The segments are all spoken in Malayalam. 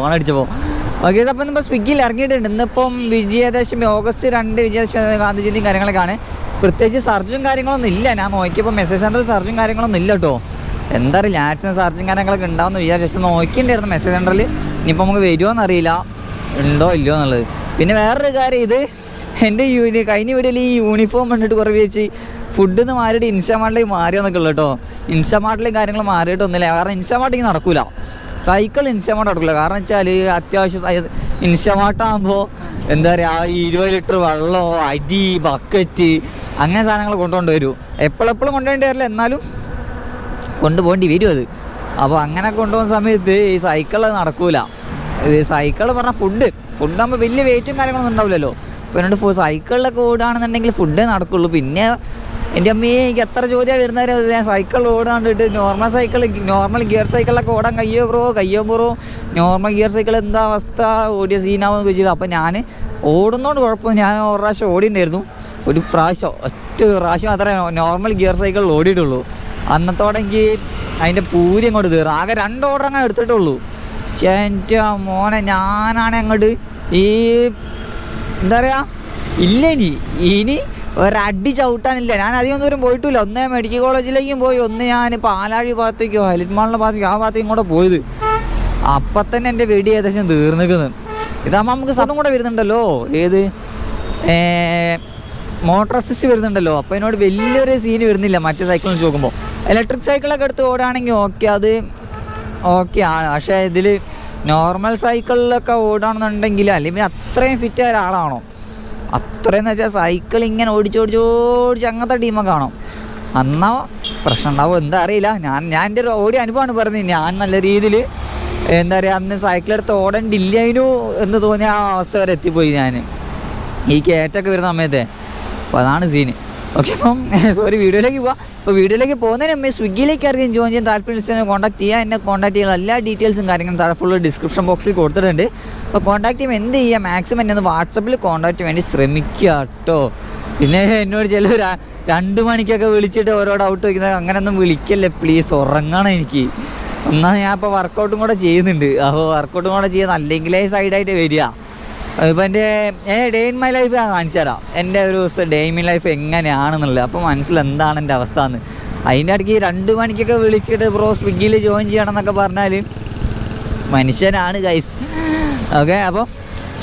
ഓൺ ഓക്കെ അപ്പം നമ്മൾ സ്വിഗ്ഗിയിൽ ഇറങ്ങിയിട്ടുണ്ട്. ഇന്നിപ്പം വിജയദശമി ഓഗസ്റ്റ് രണ്ട് വിജയദശമി ഗാന്ധി കാര്യങ്ങളൊക്കെ കാര്യങ്ങളൊക്കെയാണ് പ്രത്യേകിച്ച് സർജും കാര്യങ്ങളൊന്നും ഇല്ല. ഞാൻ നോക്കിയപ്പോൾ മെസ്സേജ് സെന്ററിൽ സർജും കാര്യങ്ങളൊന്നും ഇല്ല കേട്ടോ. എന്താ അറിയില്ല ലാറ്റ്സിന് സർജും കാര്യങ്ങളൊക്കെ ഉണ്ടാവുമെന്ന് വിചാരിച്ചു. നോക്കിയിട്ടുണ്ടായിരുന്നു മെസ്സേജ് സെന്ററിൽ ഇനിയിപ്പോൾ നമുക്ക് വരുമോ എന്നറിയില്ല ഉണ്ടോ ഇല്ലയോ എന്നുള്ളത്. പിന്നെ വേറൊരു കാര്യം ഇത്. എന്റെ യൂണി കഴിഞ്ഞ വീഡിയോയിൽ ഈ യൂണിഫോം കണ്ടിട്ട് കുറേ വെച്ച് ഫുഡ് നിന്ന് മാറിയിട്ട് ഇൻസ്റ്റാമാളിലേക്ക് മാറിയെന്നൊക്കെ ഉള്ളു കേട്ടോ. ഇൻസ്റ്റാമാർട്ടിലേക്ക് കാര്യങ്ങൾ മാറിയിട്ടൊന്നുമില്ല കാരണം ഇൻസ്റ്റാമാർട്ടിങ് നടക്കൂല. സൈക്കിൾ ഇൻസ്റ്റാമാർട്ട് നടക്കില്ല കാരണം വെച്ചാൽ അത്യാവശ്യം ഇൻസ്റ്റാമാർട്ട് ആകുമ്പോൾ എന്താ പറയുക ഈ ഇരുപത് ലിറ്റർ വെള്ളമോ അരി ബക്കറ്റ് അങ്ങനെ സാധനങ്ങൾ കൊണ്ടുകൊണ്ട് വരും. എപ്പോഴെപ്പോഴും കൊണ്ടുപോകേണ്ടി വരില്ല. എന്നാലും കൊണ്ടുപോകേണ്ടി വരും അത്. അപ്പോൾ അങ്ങനെ കൊണ്ടുപോകുന്ന സമയത്ത് ഈ സൈക്കിൾ നടക്കൂല. ഇത് സൈക്കിൾ പറഞ്ഞാൽ ഫുഡ് ഫുഡ് ആകുമ്പോൾ വലിയ വെയിറ്റും കാര്യങ്ങളൊന്നും ഉണ്ടാവില്ലല്ലോ. അപ്പോൾ എന്നോട് സൈക്കിളിലൊക്കെ ഓടുകയാണെന്നുണ്ടെങ്കിൽ ഫുഡേ നടക്കുള്ളൂ. പിന്നെ എന്റെ അമ്മയെ എനിക്ക് എത്ര ചോദ്യം വരുന്നവരെ ഞാൻ സൈക്കിൾ ഓടാണ്ടിട്ട് നോർമൽ സൈക്കിൾ നോർമൽ ഗിയർ സൈക്കിളൊക്കെ ഓടാൻ കയ്യോ ബ്രോ കയ്യോ ബ്രോ നോർമൽ ഗിയർ സൈക്കിൾ എന്താ അവസ്ഥ? ഓടിയ സീനാവെന്ന് ചോദിച്ചിട്ട് അപ്പോൾ ഞാൻ ഓടുന്നതുകൊണ്ട് കുഴപ്പമില്ല ഞാൻ ഒരു പ്രാവശ്യം ഓടിയിട്ടുണ്ടായിരുന്നു. ഒരു പ്രാവശ്യം ഒറ്റ പ്രാവശ്യം മാത്രമേ നോർമൽ ഗിയർ സൈക്കിളിൽ ഓടിയിട്ടുള്ളൂ. അന്നത്തോടെ എനിക്ക് അതിന്റെ പൂരി അങ്ങോട്ട് തീർന്നു ആകെ രണ്ട് ഓർഡർ അങ്ങനെ എടുത്തിട്ടുള്ളൂ. പക്ഷേ എന്റെ മോനെ ഞാനാണ് അങ്ങോട്ട് ഈ എന്താ പറയുക ഇല്ല ഇനി. ഇനി ഒരടി ചവിട്ടാനില്ല. ഞാൻ അധികം ദൂരം പോയിട്ടില്ല. ഒന്നേ മെഡിക്കൽ കോളേജിലേക്കും പോയി. ഒന്ന് ഞാൻ പാലാഴി ഭാഗത്തേക്കോ ഹൈലറ്റ് മാളിന്റെ ഭാഗത്തേക്കോ ആ ഭാഗത്തേക്കും കൂടെ പോയത്. അപ്പൊ തന്നെ എന്റെ വെടി ഏകദേശം തീർന്നിക്കുന്നത് ഇതാകുമ്പോൾ നമുക്ക് സ്ഥലം കൂടെ വരുന്നുണ്ടല്ലോ. ഏത്? മോട്ടോർ അസിസ്റ്റ് വരുന്നുണ്ടല്ലോ. അപ്പൊ അതിനോട് വലിയൊരു സീന് വരുന്നില്ല. മറ്റു സൈക്കിൾ വെച്ച് നോക്കുമ്പോൾ ഇലക്ട്രിക് സൈക്കിളൊക്കെ എടുത്ത് ഓടുകയാണെങ്കിൽ ഓക്കെ അത് ഓക്കെ ആണ്. പക്ഷേ ഇതിൽ നോർമൽ സൈക്കിളിലൊക്കെ ഓടുകയാണെന്നുണ്ടെങ്കിൽ അല്ലെങ്കിൽ അത്രയും ഫിറ്റ് ആയ ഒരാളാണോ? അത്രയെന്ന് വെച്ചാൽ സൈക്കിൾ ഇങ്ങനെ ഓടിച്ച് ഓടിച്ച് ഓടിച്ച് അങ്ങനത്തെ ടീമെ കാണും. എന്നാ പ്രശ്നം ഉണ്ടാവും. എന്താ അറിയില്ല. ഞാൻ ഞാൻ എന്റെ ഒരു ഓടിയ അനുഭവമാണ് പറഞ്ഞത്. ഞാൻ നല്ല രീതിയിൽ എന്താ പറയുക അന്ന് സൈക്കിൾ എടുത്ത് ഓടേണ്ടില്ലായിരുന്നു എന്ന് തോന്നിയ ആ അവസ്ഥ വരെ എത്തിപ്പോയി ഞാൻ ഈ കയറ്റൊക്കെ വരുന്ന സമയത്തെ. അപ്പോൾ അതാണ് സീന് ഓക്കെ അപ്പം സോറി വീഡിയോയിലേക്ക് പോവാം. അപ്പോൾ വീഡിയോയിലേക്ക് പോകുന്നതിന് മുമ്പേ സ്വിഗ്ഗിയിലേക്ക് ആർക്കും ജോയിൻ ചെയ്യാൻ താല്പര്യം കോൺടാക്ട് ചെയ്യുക എന്നെ കോൺടാക്ട് ചെയ്യുക എല്ലാ ഡീറ്റെയിൽസും കാര്യങ്ങളും താഴെ ഡിസ്ക്രിപ്ഷൻ ബോക്സിൽ കൊടുത്തിട്ടുണ്ട്. അപ്പോൾ കോൺടാക്ട് ചെയ്യുമ്പോൾ എന്ത് ചെയ്യുക മാക്സിമം എന്നെ ഒന്ന് വാട്സപ്പിൽ കോൺടാക്ട് വേണ്ടി ശ്രമിക്കുക കേട്ടോ. പിന്നെ എന്നോട് ചില രണ്ട് മണിക്കൊക്കെ വിളിച്ചിട്ട് ഓരോ ഡൗട്ട് വയ്ക്കുന്നത് അങ്ങനെയൊന്നും വിളിക്കല്ലേ പ്ലീസ് ഉറങ്ങണം എനിക്ക്. എന്നാൽ ഞാൻ ഇപ്പോൾ വർക്കൗട്ടും കൂടെ ചെയ്യുന്നുണ്ട്. അപ്പോൾ വർക്കൗട്ടും കൂടെ ചെയ്യുന്ന അല്ലെങ്കിലേ സൈഡായിട്ട് വരിക. ഇപ്പം എന്റെ ഡേ ഇൻ മൈ ലൈഫ് ഞാൻ കാണിച്ചു തരാം. എന്റെ ഒരു ദിവസം ഡേ ഇൻ മൈ ലൈഫ് എങ്ങനെയാണെന്നുള്ളത്. അപ്പോൾ മനസ്സിൽ എന്താണ് എന്റെ അവസ്ഥ എന്ന് അതിന്റെ ഇടയ്ക്ക് രണ്ട് മണിക്കൊക്കെ വിളിച്ചിട്ട് ബ്രോ സ്വിഗ്ഗിയിൽ ജോയിൻ ചെയ്യണം എന്നൊക്കെ പറഞ്ഞാൽ മനുഷ്യനാണ് ഗൈസ് ഓക്കെ അപ്പോൾ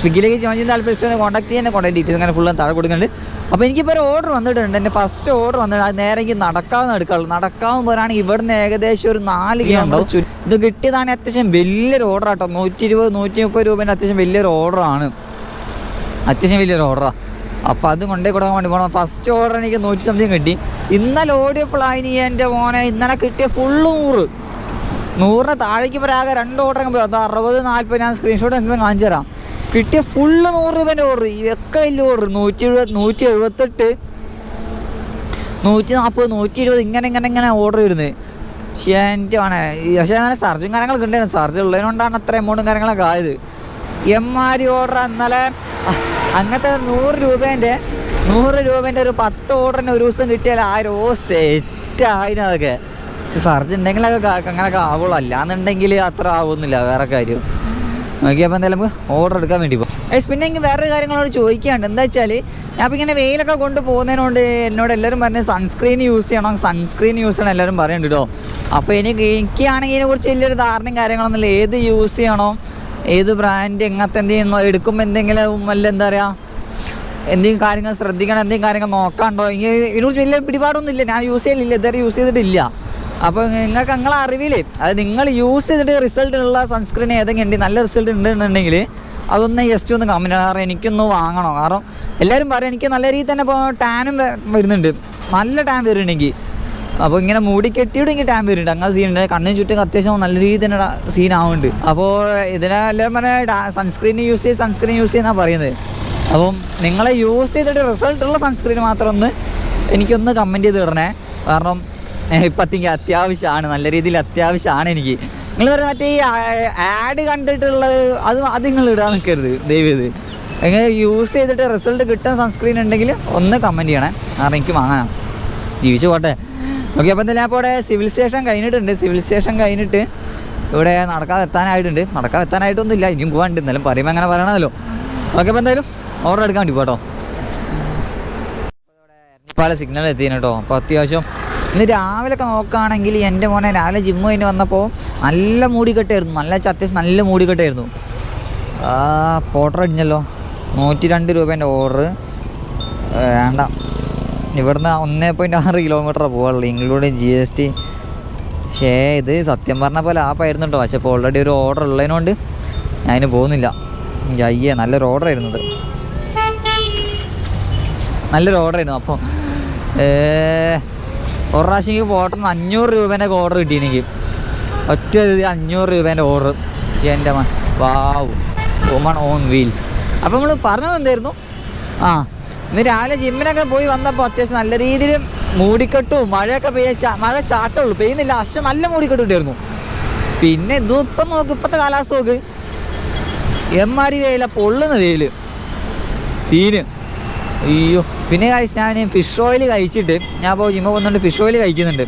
സ്വിഗ്ഗിയിലേക്ക് ജോയിൻ ചെയ്യുന്ന താല്പര്യം കോൺടാക്ട് ചെയ്യാൻ കോൺടാക്ട് ഡീറ്റെയിൽസ് അങ്ങനെ ഫുള്ള് താഴെ കൊടുക്കുന്നുണ്ട്. അപ്പോൾ എനിക്കിപ്പോൾ ഒരു ഓർഡർ വന്നിട്ടുണ്ട്. എന്റെ ഫസ്റ്റ് ഓർഡർ വന്നിട്ട് അത് നേരെ എനിക്ക് നടക്കാവുന്ന എടുക്കാറുള്ളൂ നടക്കാവുന്ന പറയുകയാണെങ്കിൽ ഇവിടുന്ന് ഏകദേശം ഒരു നാല് കിലോമീറ്റർ ഇത് കിട്ടിയതാണ് അത്യാവശ്യം വലിയൊരു ഓർഡർ ആട്ടോ. നൂറ്റി ഇരുപത് നൂറ്റി മുപ്പത് രൂപേന്റെ അത്യാവശ്യം വലിയൊരു ഓർഡറാണ് അത്യാവശ്യം വലിയൊരു ഓർഡറാണ് അപ്പോൾ അത് കൊണ്ടേ കൊടുക്കാൻ വേണ്ടി പോകണം ഫസ്റ്റ് ഓർഡർ എനിക്ക് നൂറ്റി സംതിങ് കിട്ടി. ഇന്നലെ ഓടിയപ്പോഴാണ് ഇനി എന്റെ മോനെ ഇന്നലെ കിട്ടിയ ഫുള്ള് നൂറ്. നൂറിന് താഴേക്ക് പറയാകെ രണ്ട് ഓർഡർ അത് അറുപത് നാൽപ്പത് ഞാൻ സ്ക്രീൻഷോട്ട് എന്തെങ്കിലും കാണിച്ചു തരാം. കിട്ടിയ ഫുള്ള് നൂറ് രൂപേന്റെ ഓർഡർ ഇതൊക്കെ വലിയ ഓർഡർ നൂറ്റി എഴുപത് നൂറ്റി എഴുപത്തെട്ട് നൂറ്റി നാൽപ്പത് നൂറ്റി ഇരുപത് ഇങ്ങനെ ഇങ്ങനെ ഇങ്ങനെ ഓർഡർ വരുന്നത്. പക്ഷേ എന്റെ ആണ് പക്ഷേ അങ്ങനെ സർജും കാര്യങ്ങളൊക്കെ ഉണ്ടായിരുന്നു. സർജ് ഉള്ളതിനോണ്ടാണ് അത്ര എമൗണ്ടും കാര്യങ്ങളൊക്കെ ആയത്. എമ്മാരി ഓർഡർ ഇന്നലെ അങ്ങനത്തെ നൂറ് രൂപേന്റെ നൂറ് രൂപേന്റെ ഒരു പത്ത് ഓർഡറിന് ഒരു ദിവസം കിട്ടിയാൽ ആയിരം ഓ സെറ്റ് ആയിരം അതൊക്കെ. പക്ഷെ സർജ് ഉണ്ടെങ്കിലൊക്കെ അങ്ങനെയൊക്കെ ആവുള്ളൂ. അല്ലാന്നുണ്ടെങ്കിൽ അത്ര ആവുന്നില്ല. വേറെ കാര്യം. നോക്കിയപ്പോൾ എന്തായാലും നമുക്ക് ഓർഡർ എടുക്കാൻ വേണ്ടി പോകും പിന്നെ എനിക്ക് വേറൊരു കാര്യങ്ങളോട് ചോദിക്കാണ്ട് എന്താ വെച്ചാൽ ഞാൻ അപ്പം ഇങ്ങനെ വെയിലൊക്കെ കൊണ്ട് പോകുന്നതിനോട് എന്നോട് എല്ലാവരും പറഞ്ഞ് സൺസ്ക്രീൻ യൂസ് ചെയ്യണം സൺസ്ക്രീൻ യൂസ് ചെയ്യണം എല്ലാവരും പറയുന്നുണ്ട് കേട്ടോ അപ്പോൾ എനിക്ക് എനിക്കാണെങ്കിൽ ഇതിനെക്കുറിച്ച് വലിയൊരു ധാരണയും കാര്യങ്ങളൊന്നുമില്ല ഏത് യൂസ് ചെയ്യണോ ഏത് ബ്രാൻഡ് എങ്ങനത്തെ എന്തെങ്കിലും എടുക്കുമ്പോൾ എന്തെങ്കിലും വല്ല എന്താ പറയുക എന്തെങ്കിലും കാര്യങ്ങൾ ശ്രദ്ധിക്കണം എന്തെങ്കിലും കാര്യങ്ങൾ നോക്കാണ്ടോ ഇങ്ങനെ ഇതിനെക്കുറിച്ച് വലിയ പിടിപാടൊന്നുമില്ല ഞാൻ യൂസ് ചെയ്യലില്ല ഇതുവരെ യൂസ് ചെയ്തിട്ടില്ല. അപ്പോൾ നിങ്ങൾക്ക് നിങ്ങളെ അറിവിൽ അത് നിങ്ങൾ യൂസ് ചെയ്തിട്ട് റിസൾട്ട് ഉള്ള സൺസ്ക്രീൻ ഏതെങ്കിലും ഉണ്ട് നല്ല റിസൾട്ട് ഉണ്ട് എന്നുണ്ടെങ്കിൽ അതൊന്ന് ജസ്റ്റ് ഒന്ന് കമന്റ് കാരണം എനിക്കൊന്ന് വാങ്ങണം. കാരണം എല്ലാവരും പറയും എനിക്ക് നല്ല രീതിയിൽ തന്നെ ഇപ്പോൾ ടാനും വരുന്നുണ്ട്. നല്ല ടാൻ വരുന്നുണ്ടെങ്കിൽ അപ്പോൾ ഇങ്ങനെ മൂടി കെട്ടിയിട്ട് ഇങ്ങനെ ടാൻ വരുന്നുണ്ട്. അങ്ങനെ സീനുണ്ട് കണ്ണിന് ചുറ്റും അത്യാവശ്യം നല്ല രീതിയിൽ തന്നെ സീൻ ആവുന്നുണ്ട്. അപ്പോൾ ഇതിനെ എല്ലാവരും പറഞ്ഞാൽ സൺസ്ക്രീൻ യൂസ് ചെയ്ത് സൺസ്ക്രീൻ യൂസ് ചെയ്യുന്നതാണ് പറയുന്നത്. അപ്പം നിങ്ങളെ യൂസ് ചെയ്തിട്ട് റിസൾട്ടുള്ള സൺസ്ക്രീൻ മാത്രം ഒന്ന് എനിക്കൊന്ന് കമന്റ് ചെയ്ത് തരണേ കാരണം ഇപ്പത്തേക്ക് അത്യാവശ്യമാണ്. നല്ല രീതിയിൽ അത്യാവശ്യമാണ് എനിക്ക്. നിങ്ങൾ പറയുന്ന മറ്റേ ഈ ആഡ് കണ്ടിട്ടുള്ളത് അത് അത് നിങ്ങൾ ഇടാൻ നിൽക്കരുത് ചെയ്ത്. എങ്ങനെ യൂസ് ചെയ്തിട്ട് റിസൾട്ട് കിട്ടാൻ സൺസ്ക്രീൻ ഉണ്ടെങ്കിൽ ഒന്ന് കമന്റ് ചെയ്യണേ. കാരണം എനിക്ക് വാങ്ങാനാണ് ജീവിച്ചു പോട്ടെ. ഓക്കെ അപ്പോൾ എന്തായാലും അപ്പോൾ ഇവിടെ സിവിൽ സ്റ്റേഷൻ കഴിഞ്ഞിട്ടുണ്ട്. സിവിൽ സ്റ്റേഷൻ കഴിഞ്ഞിട്ട് ഇവിടെ നടക്കാൻ എത്താനായിട്ടുണ്ട്. നടക്കാൻ എത്താനായിട്ടൊന്നും ഇല്ല ഇനിയും പോകാണ്ട് എന്നാലും പറയുമ്പോൾ അങ്ങനെ പറയണമല്ലോ ഓക്കെ അപ്പോൾ എന്തായാലും ഓർഡർ എടുക്കാൻ വേണ്ടി പോട്ടോ പല സിഗ്നൽ എത്തിയാണ് കേട്ടോ. അപ്പോൾ അത്യാവശ്യം ഇന്ന് രാവിലെ ഒക്കെ നോക്കുകയാണെങ്കിൽ എന്റെ മോനെ രാവിലെ ജിമ്മ് കഴിഞ്ഞ് വന്നപ്പോൾ നല്ല മൂടിക്കെട്ടായിരുന്നു. നല്ല അത്യാവശ്യം നല്ല മൂടിക്കെട്ടായിരുന്നു. ആ പോട്ടർ അടിഞ്ഞല്ലോ. നൂറ്റി രണ്ട് രൂപേന്റെ ഓർഡർ വേണ്ട. ഇവിടുന്ന് ഒന്നേ പോയിന്റ് ആറ് കിലോമീറ്ററാണ് പോകാറുള്ളൂ ഇൻക്ലൂഡിങ് ജി എസ് ടി പക്ഷേ ഇത് സത്യം പറഞ്ഞ പോലെ ആപ്പായിരുന്നു കേട്ടോ പക്ഷേ ഇപ്പോൾ ഓൾറെഡി ഒരു ഓർഡർ ഉള്ളതിനോണ്ട് ഞാൻ അതിന് പോകുന്നില്ല അയ്യേ നല്ലൊരു ഓർഡർ ആയിരുന്നത് നല്ലൊരു ഓർഡർ ആയിരുന്നു. അപ്പോൾ ഒരു പ്രാവശ്യം പോട്ടെന്ന് അഞ്ഞൂറ് രൂപേന്റെ ഓർഡർ കിട്ടി എനിക്ക് ഒറ്റ ഇത് അഞ്ഞൂറ് രൂപേന്റെ ഓർഡർ എന്റെ വാവ്. വുമൺ ഓൺ വീൽസ് അപ്പോൾ നമ്മൾ പറഞ്ഞത് എന്തായിരുന്നു? ആ ഇന്ന് രാവിലെ ജിമ്മിനൊക്കെ പോയി വന്നപ്പോൾ അത്യാവശ്യം നല്ല രീതിയിൽ മൂടിക്കെട്ടും മഴയൊക്കെ പെയ്യ മഴ ചാട്ടുള്ളൂ പെയ്യുന്നില്ല. പക്ഷെ നല്ല മൂടിക്കെട്ട് കിട്ടിയായിരുന്നു. പിന്നെ ഇതിപ്പം നോക്ക് ഇപ്പോഴത്തെ കാലാവസ്ഥ നോക്ക്. എമ്മാരി വെയില പൊള്ളുന്ന വെയിൽ സീന്. അയ്യോ. പിന്നെ കഴിച്ച് ഞാൻ ഫിഷ് ഓയിൽ കഴിച്ചിട്ട് ഞാൻ ഇപ്പോൾ ജിമ്മ വന്നുകൊണ്ട് ഫിഷ് ഓയിൽ കഴിക്കുന്നുണ്ട്.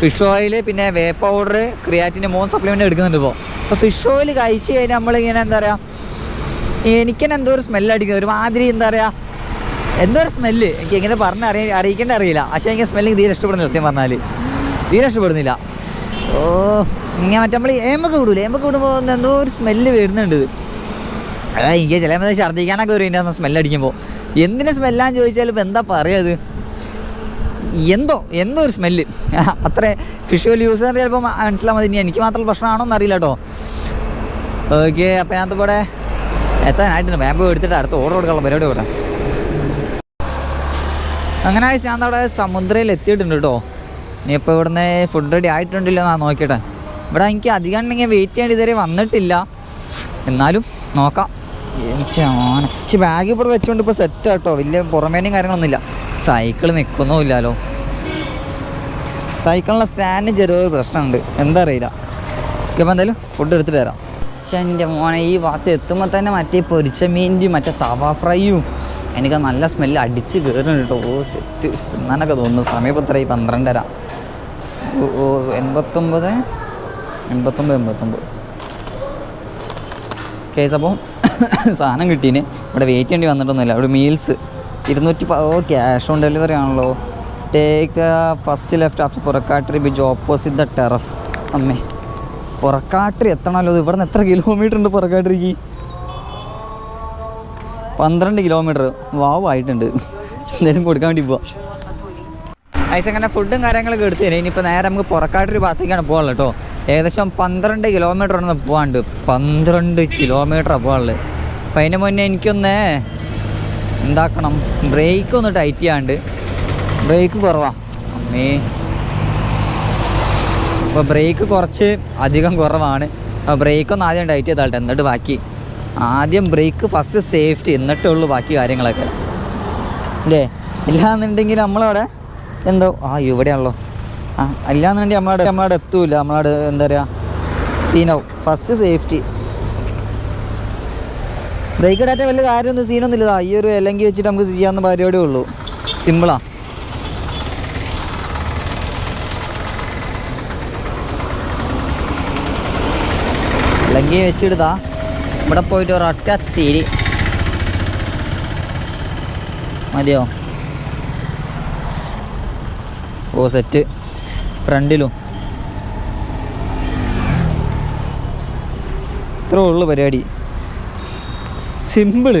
ഫിഷ് ഓയിൽ പിന്നെ വേ പൗഡർ ക്രിയാറ്റിന്റെ മൂന്ന് സപ്ലിമെന്റ് എടുക്കുന്നുണ്ട് ഇപ്പോൾ അപ്പോൾ ഫിഷ് ഓയിൽ കഴിച്ച് കഴിഞ്ഞാൽ നമ്മളിങ്ങനെ എന്താ പറയുക എനിക്കെന്നെ എന്തോ ഒരു സ്മെല്ല് അടിക്കുന്നത്. ഒരു മാതിരി എന്താ പറയുക എന്തോ ഒരു സ്മെല്ല് എനിക്ക് എങ്ങനെ പറഞ്ഞ അറിയ അറിയിക്കേണ്ട അറിയില്ല. പക്ഷേ എനിക്ക് സ്മെല്ലിങ് തീരെ ഇഷ്ടപ്പെടുന്നില്ല സത്യം പറഞ്ഞാൽ തീരെ ഇഷ്ടപ്പെടുന്നില്ല. ഓ ഇങ്ങനെ മറ്റേ നമ്മൾ ഏമ്പൊക്കെ വിടൂലേ ഏമ്പൊക്കെ വിടുമ്പോൾ എന്തോ ഒരു സ്മെല്ല് വരുന്നുണ്ട് അതായത് അതാ എനിക്ക് ചില ഛർദ്ദിക്കാനൊക്കെ വരും ഇതിന്റെ സ്മെല്ല് അടിക്കുമ്പോൾ എന്തിനെ സ്മെല്ലാന്ന് ചോദിച്ചാൽ ഇപ്പം എന്താ പറയുക എന്തോ എന്തോ ഒരു സ്മെല്ല്. അത്ര. ഫിഷ്വൽ യൂസർ ചിലപ്പോൾ മനസ്സിലാൽ മതി. ഇനി എനിക്ക് മാത്രം പ്രശ്നമാണോ എന്നറിയില്ല കേട്ടോ. ഓക്കെ അപ്പം ഞാൻ ഇവിടെ എത്താനായിട്ടുണ്ട് മാപ്പ് എടുത്തിട്ട് അടുത്ത ഓർഡർ കൊടുക്കാനുള്ള പരിപാടി കൂടെ അങ്ങനെ ഞാൻ അവിടെ സമുദ്രയിൽ എത്തിയിട്ടുണ്ട് കേട്ടോ. ഇനി ഇപ്പോൾ ഇവിടുന്ന് ഫുഡ് റെഡി ആയിട്ടുണ്ടല്ലോ എന്നാ നോക്കിയിട്ട്. ഇവിടെ എനിക്ക് അധികം ഉണ്ടെങ്കിൽ വെയിറ്റ് ചെയ്യേണ്ടി ഇതുവരെ വന്നിട്ടില്ല. എന്നാലും നോക്കാം. പക്ഷെ ബാഗ് ഇവിടെ വെച്ചുകൊണ്ട് ഇപ്പോൾ സെറ്റ് കേട്ടോ വലിയ പുറമേനും കാര്യങ്ങളൊന്നുമില്ല. സൈക്കിൾ നിൽക്കുന്നുമില്ലല്ലോ സൈക്കിളിന്റെ സ്റ്റാൻഡിന് ചെറിയൊരു പ്രശ്നമുണ്ട്. എന്താ അറിയില്ല. ഇപ്പം എന്തായാലും ഫുഡ് എടുത്തിട്ട് തരാം പക്ഷെ എന്റെ മോനെ ഈ ഭാഗത്ത് എത്തുമ്പോൾ തന്നെ മറ്റേ പൊരിച്ച മീന്റെയും മറ്റേ തവ ഫ്രൈയും എനിക്ക് നല്ല സ്മെല്ല് അടിച്ച് കയറുന്നുണ്ട് കേട്ടോ ഓ സെറ്റ് തിന്നാനൊക്കെ തോന്നുന്നു. സമയം ഇപ്പോൾ ഇത്രയും പന്ത്രണ്ടര. ഓ എൺപത്തൊമ്പത്? എൺപത്തൊമ്പത് എൺപത്തൊമ്പത്. കേസ് അപ്പം സാധനം കിട്ടീന്. ഇവിടെ വെയിറ്റ് ചെയ്യേണ്ടി വന്നിട്ടൊന്നുമില്ല. അവിടെ മീൽസ് ഇരുന്നൂറ്റി ഓ ക്യാഷ് ഓൺ ഡെലിവറി ആണല്ലോ. Take first left after Purakkattiri bridge opposite the turf അമ്മേ പുറക്കാട്ടിരി എത്തണമല്ലോ ഇത്. ഇവിടുന്ന് എത്ര കിലോമീറ്റർ ഉണ്ട് പുറക്കാട്ടിരിക്ക് പന്ത്രണ്ട് കിലോമീറ്റർ വാവ് ആയിട്ടുണ്ട്. എന്തായാലും കൊടുക്കാൻ വേണ്ടി പോവാം. ഐസ് അങ്ങനെ ഫുഡും കാര്യങ്ങളൊക്കെ എടുത്തു തരാം ഇനിയിപ്പോൾ നേരെ നമുക്ക് പുറക്കാട്ടൊരു ഭാഗത്തേക്കാണ് പോകാനുള്ളത് കേട്ടോ. ഏകദേശം പന്ത്രണ്ട് കിലോമീറ്റർ ആണ് പോകാണ്ട് പന്ത്രണ്ട് കിലോമീറ്റർ പോകാനുള്ളത് അപ്പം അതിന് മുന്നേ എനിക്കൊന്ന് എന്താക്കണം ബ്രേക്ക് ഒന്ന് ടൈറ്റ് ചെയ്യാണ്ട്. ബ്രേക്ക് കുറവാ. അമ്മേ. അപ്പോൾ ബ്രേക്ക് കുറച്ച് അധികം കുറവാണ്. അപ്പോൾ ബ്രേക്ക് ഒന്ന് ആദ്യം ടൈറ്റ് ചെയ്താട്ടെ എന്നിട്ട് ബാക്കി. ആദ്യം ബ്രേക്ക് ഫസ്റ്റ് സേഫ്റ്റി എന്നിട്ടേ ഉള്ളൂ ബാക്കി കാര്യങ്ങളൊക്കെ. അല്ലേ? ഇല്ലാന്നുണ്ടെങ്കിൽ നമ്മളവിടെ എന്തോ ആ ഇവിടെയാണല്ലോ. ആ അല്ലാന്നുണ്ടെങ്കിൽ നമ്മളവിടെ നമ്മളവിടെ എത്തൂല. നമ്മളവിടെ എന്താ പറയുക സീനാവും. ഫസ്റ്റ് സേഫ്റ്റി ബ്രേക്ക് ഇടാറ്റ വലിയ കാര്യമൊന്നും സീനൊന്നും ഈ ഒരു എലങ്കി വെച്ചിട്ട് നമുക്ക് ചെയ്യാവുന്ന പരിപാടിയേ ഉള്ളൂ. സിമ്പിളാ അല്ലെങ്കിൽ വെച്ചിടുതാ ഇവിടെ പോയിട്ട് ഒരൊറ്റ തിരി മതിയോ? ഓ സെറ്റ് ഫ്രണ്ടിലും. ഇത്രേ ഉള്ളു പരിപാടി. സിമ്പിൾ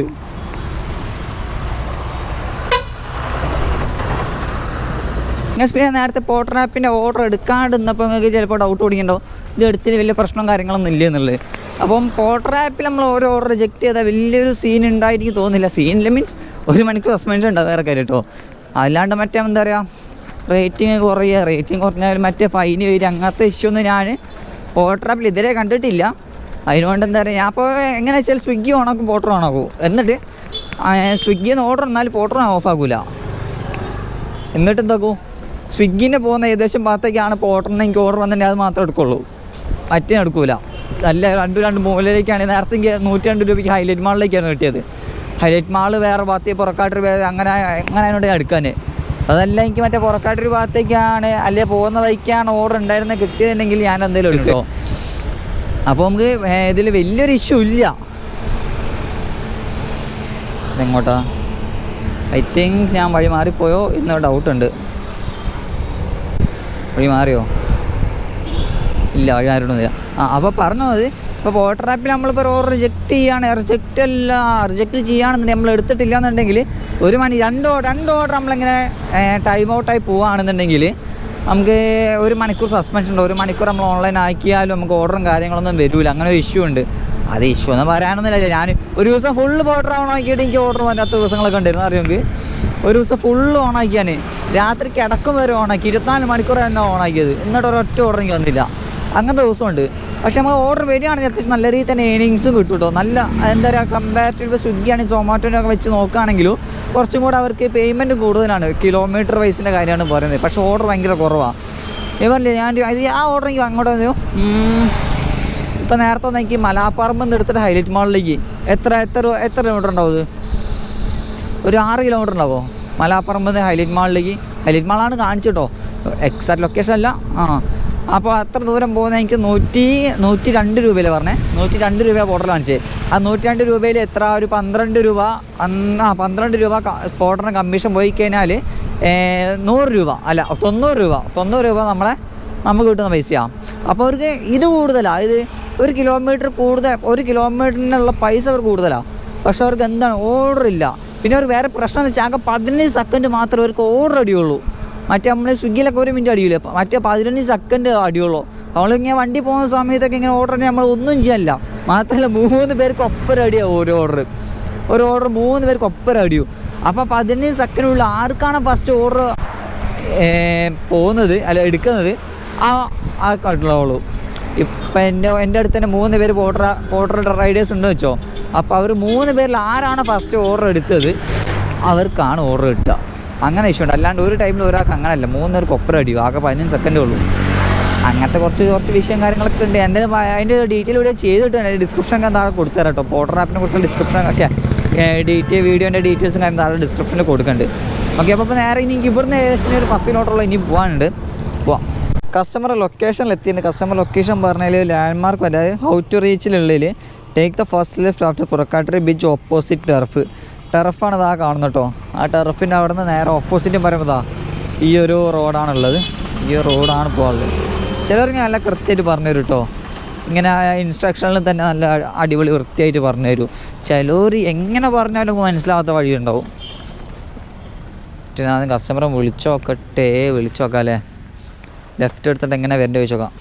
പിന്നെ നേരത്തെ പോട്ടർ ആപ്പിന്റെ ഓർഡർ എടുക്കാണ്ട് നിന്നപ്പോൾ നിങ്ങൾക്ക് ചിലപ്പോൾ ഡൗട്ട് ഓടിക്കണ്ടോ ഇത് എടുത്തിന് വലിയ പ്രശ്നം കാര്യങ്ങളൊന്നും ഇല്ല എന്നുള്ളത്. അപ്പം പോട്ടർ ആപ്പിൽ നമ്മൾ ഓരോ ഓർഡർ റിജക്റ്റ് ചെയ്താൽ വലിയൊരു സീൻ ഉണ്ടായിരിക്കും തോന്നുന്നില്ല. സീനില്ല മീൻസ് ഒരു മണിക്കൂർ സസ്പെൻഷൻ ഉണ്ടാവും വേറെ കാര്യം കേട്ടോ അല്ലാണ്ട് മറ്റേ എന്താ പറയുക റേറ്റിംഗ് കുറയുക റേറ്റിംഗ് കുറഞ്ഞാൽ മറ്റേ ഫൈന് വരിക അങ്ങനത്തെ ഇഷ്യൂ ഒന്നും ഞാൻ പോട്ടർ ആപ്പിൽ ഇതുവരെ കണ്ടിട്ടില്ല. അതിനുകൊണ്ട് എന്താ പറയുക ഞാൻ അപ്പോൾ എങ്ങനെ വെച്ചാൽ സ്വിഗ്ഗി ഓണാക്കും പോട്ടർ ഓണാക്കും എന്നിട്ട് സ്വിഗ്ഗിയിൽ നിന്ന് ഓർഡർ എന്നാൽ പോട്ടർ ഓഫ് ആക്കില്ല എന്നിട്ട് എന്താക്കും? സ്വിഗ്ഗിന്റെ പോകുന്ന ഏകദേശം ഭാഗത്തേക്കാണ് ഇപ്പോൾ എനിക്ക് ഓർഡർ വന്നിട്ടുണ്ടെങ്കിൽ അത് മാത്രമേ എടുക്കുള്ളൂ. മറ്റേ എടുക്കൂല. അല്ല രണ്ട് രണ്ട് മൂലയിലേക്കാണ്. നേരത്തെ നൂറ്റി രണ്ട് രൂപയ്ക്ക് ഹൈലൈറ്റ് മാളിലേക്കാണ് കിട്ടിയത്. ഹൈലൈറ്റ് മാൾ വേറെ ഭാഗത്തേ പുറക്കാട്ട് വേറെ അങ്ങനെ അങ്ങനെ അതിനോട് എടുക്കാൻ അതല്ല എനിക്ക് മറ്റേ പുറക്കാട്ടൊരു ഭാഗത്തേക്കാണ് അല്ലെ പോകുന്ന വഴിക്കാണ് ഓർഡർ ഉണ്ടായിരുന്നത് കിട്ടിയതുണ്ടെങ്കിൽ ഞാൻ എന്തെങ്കിലും കിട്ടോ അപ്പോൾ നമുക്ക് ഇതിൽ വലിയൊരു ഇഷ്യൂ ഇല്ല. എങ്ങോട്ടാ ഐ തിങ്ക് ഞാൻ വഴി മാറിപ്പോയോ എന്ന ഡൗട്ട് ഉണ്ട്. വഴി മാറിയോ? ഇല്ല വഴി മാറിയിട്ടൊന്നുമില്ല. ആ അപ്പോൾ പറഞ്ഞത് ഇപ്പോൾ വോട്ടർ ആപ്പിൽ നമ്മളിപ്പോൾ ഓർഡർ റിജക്റ്റ് ചെയ്യുകയാണ് റിജക്റ്റ് അല്ല റിജക്റ്റ് ചെയ്യുകയാണെന്നുണ്ടെങ്കിൽ നമ്മൾ എടുത്തിട്ടില്ല എന്നുണ്ടെങ്കിൽ ഒരു മണി രണ്ട് രണ്ട് ഓർഡർ നമ്മളിങ്ങനെ ടൈം ഔട്ടായി പോവുകയാണെന്നുണ്ടെങ്കിൽ നമുക്ക് ഒരു മണിക്കൂർ സസ്പെൻഷൻ ഉണ്ട്. ഒരു മണിക്കൂർ നമ്മൾ ഓൺലൈൻ ആക്കിയാലും നമുക്ക് ഓർഡറും കാര്യങ്ങളൊന്നും വരില്ല അങ്ങനെ ഒരു ഇഷ്യൂ ഉണ്ട്. അത് ഇഷ്യൂ എന്ന് പറയാനൊന്നുമില്ല ഞാൻ ഒരു ദിവസം ഫുള്ള് ഓർഡർ ഓൺ ആക്കിയിട്ട് എനിക്ക് ഓർഡർ വരാത്ത ദിവസങ്ങളൊക്കെ ഉണ്ടായിരുന്നു. അറിയുമെങ്കിൽ ഒരു ദിവസം ഫുള്ള് ഓൺ ആക്കിയാണ് രാത്രി കിടക്കും വരെ ഓൺ ആക്കി. ഇരുപത്തിനാല് മണിക്കൂർ തന്നെ ഓൺ ആക്കിയത്. എന്നിട്ട് ഒരൊറ്റ ഓർഡർ എനിക്ക് വന്നില്ല. അങ്ങനത്തെ ദിവസമുണ്ട്. പക്ഷേ നമുക്ക് ഓർഡർ വരികയാണെങ്കിൽ അത്യാവശ്യം നല്ല രീതിയിൽ തന്നെ ഏണിങ്സും കിട്ടും നല്ല എന്താ പറയുക കമ്പാരിറ്റീവ് സ്വിഗ്ഗിയാണ് സൊമാറ്റോനെ ഒക്കെ വെച്ച് നോക്കുകയാണെങ്കിലും കുറച്ചും കൂടെ അവർക്ക് പേയ്മെന്റ് കൂടുതലാണ്. കിലോമീറ്റർ വൈസിന്റെ കാര്യമാണ് പറയുന്നത്. പക്ഷേ ഓർഡർ ഭയങ്കര കുറവാണ് ഇവരില്ലേ ഞാൻ ആ ഓർഡർ എനിക്ക് അങ്ങോട്ട് വന്നു? ഇപ്പം നേരത്തെ ഒന്ന് എനിക്ക് മലാപ്പറമ്പ് നിന്ന് എടുത്തിട്ട് ഹൈലൈറ്റ് മാളിലേക്ക് എത്ര എത്ര എത്ര കിലോമീറ്റർ ഉണ്ടാവും ഒരു ആറ് കിലോമീറ്റർ ഉണ്ടാവുമോ മലാപ്പറമ്പ് ഹൈലൈറ്റ് മാളിലേക്ക് ഹൈലൈറ്റ് മാളാണ് കാണിച്ചിട്ടോ എക്സാക്ട് ലൊക്കേഷൻ അല്ല. ആ. അപ്പോൾ അത്ര ദൂരം പോകുന്ന എനിക്ക് നൂറ്റി നൂറ്റി രണ്ട് രൂപയിൽ പറഞ്ഞേ? നൂറ്റി രണ്ട് രൂപ ബോർഡർ കാണിച്ചത് ആ നൂറ്റി രണ്ട് രൂപയിൽ എത്ര? ഒരു പന്ത്രണ്ട് രൂപ അന്ന് ആ പന്ത്രണ്ട് രൂപ ബോർഡറിന് കമ്മീഷൻ പോയി കഴിഞ്ഞാൽ നൂറ് രൂപ അല്ല തൊണ്ണൂറ് രൂപ. തൊണ്ണൂറ് രൂപ നമ്മളെ നമുക്ക് കിട്ടുന്ന പൈസയാണ് അപ്പോൾ അവർക്ക് ഇത് കൂടുതലാണ് ഇത് ഒരു കിലോമീറ്റർ കൂടുതൽ ഒരു കിലോമീറ്ററിനുള്ള പൈസ അവർക്ക് കൂടുതലാണ് പക്ഷെ അവർക്ക് എന്താണ്? ഓർഡർ ഇല്ല. പിന്നെ അവർ വേറെ പ്രശ്നം എന്ന് വെച്ചാൽ ആകെ പതിനഞ്ച് സെക്കൻഡ് മാത്രമേ അവർക്ക് ഓർഡർ അടിയുള്ളൂ. മറ്റേ നമ്മൾ സ്വിഗ്ഗിയിലൊക്കെ ഒരു മിനിറ്റ് അടിയില്ല മറ്റേ പതിനഞ്ച് സെക്കൻഡ് അടിയുള്ളൂ. നമ്മളിങ്ങനെ വണ്ടി പോകുന്ന സമയത്തൊക്കെ ഇങ്ങനെ ഓർഡർ നമ്മൾ ഒന്നും ചെയ്യാനില്ല മാത്രമല്ല മൂന്ന് പേർക്ക് ഒപ്പര അടിയാവും ഒരു ഓർഡർ ഒരു ഓർഡർ മൂന്ന് പേർക്ക് ഒപ്പര അടിയും. അപ്പോൾ പതിനഞ്ച് സെക്കൻഡുള്ള ആർക്കാണ് ഫസ്റ്റ് ഓർഡർ പോകുന്നത്? അല്ല എടുക്കുന്നത്? ആ ആ കട്ടുള്ളൂ ഇപ്പം എന്റെ എന്റെ അടുത്ത് തന്നെ മൂന്ന് പേര് പോട്ടർ പോട്ടർ റൈഡേഴ്സ് ഉണ്ടെന്ന് വെച്ചോ. അപ്പോൾ അവർ മൂന്ന് പേരിൽ ആരാണ് ഫസ്റ്റ് ഓർഡർ എടുത്തത്? അവർക്കാണ് ഓർഡർ കിട്ടുക അങ്ങനെ ഇഷ്യൂ ഉണ്ട്. അല്ലാണ്ട് ഒരു ടൈമിൽ ഒരാൾക്ക് അങ്ങനെയല്ല മൂന്ന് പേർക്ക് ഒപ്പരം അടിയും ആകെ പതിനഞ്ച് സെക്കൻഡേ ഉള്ളൂ. അങ്ങനത്തെ കുറച്ച് കുറച്ച് വിഷയം കാര്യങ്ങളൊക്കെ ഉണ്ട്. എന്തായാലും അതിന്റെ ഡീറ്റെയിൽ വീഡിയോ അതിന്റെ ഡിസ്ക്രിപ്ഷൻ ഞാൻ താഴെ കൊടുത്തു തരാം കേട്ടോ പോട്ടർ ആപ്പിനെ കുറിച്ചുള്ള ഡിസ്ക്രിപ്ഷൻ പക്ഷേ ഡീറ്റെയിൽ വീഡിയോന്റെ ഡീറ്റെയിൽസും കാര്യം താഴെ ഡിസ്ക്രിപ്ഷനിൽ കൊടുക്കുന്നുണ്ട്. ഓക്കെ അപ്പോൾ ഇപ്പോൾ നേരെ ഇനി ഇവിടുന്ന് ഏകദേശം ഒരു പത്ത് കിലോമീറ്ററുള്ള ഇനി പോകാനുണ്ട് പോവാം. കസ്റ്റമർ ലൊക്കേഷനിൽ എത്തിയിട്ടുണ്ട്. കസ്റ്റമർ ലൊക്കേഷൻ പറഞ്ഞാൽ ലാൻഡ്മാർക്ക് അതായത് how to റീച്ചിലുള്ളിൽ take the first left after Purakkattari beach opposite turf ടെർഫാണ് ഇതാ കാണുന്നത് കേട്ടോ ആ ടെറഫിന്റെ അവിടെ നിന്ന് നേരെ ഓപ്പോസിറ്റും പറയുമ്പോൾ ഈ ഒരു റോഡാണുള്ളത്. ഈ റോഡാണ് ചിലർ ചിലർക്ക് നല്ല കൃത്യമായിട്ട് പറഞ്ഞു തരും കേട്ടോ ഇങ്ങനെ ഇൻസ്ട്രക്ഷനിൽ തന്നെ നല്ല അടിപൊളി വൃത്തിയായിട്ട് പറഞ്ഞു തരും. ചിലർ എങ്ങനെ പറഞ്ഞാലും മനസ്സിലാവാത്ത വഴിയുണ്ടാവും. ഞാൻ കസ്റ്റമറെ വിളിച്ചു നോക്കട്ടെ വിളിച്ചു നോക്കാം അല്ലേ? ലെഫ്റ്റ് എടുത്തിട്ട് എങ്ങനെ വരേണ്ടത് ചോദിച്ചു നോക്കാം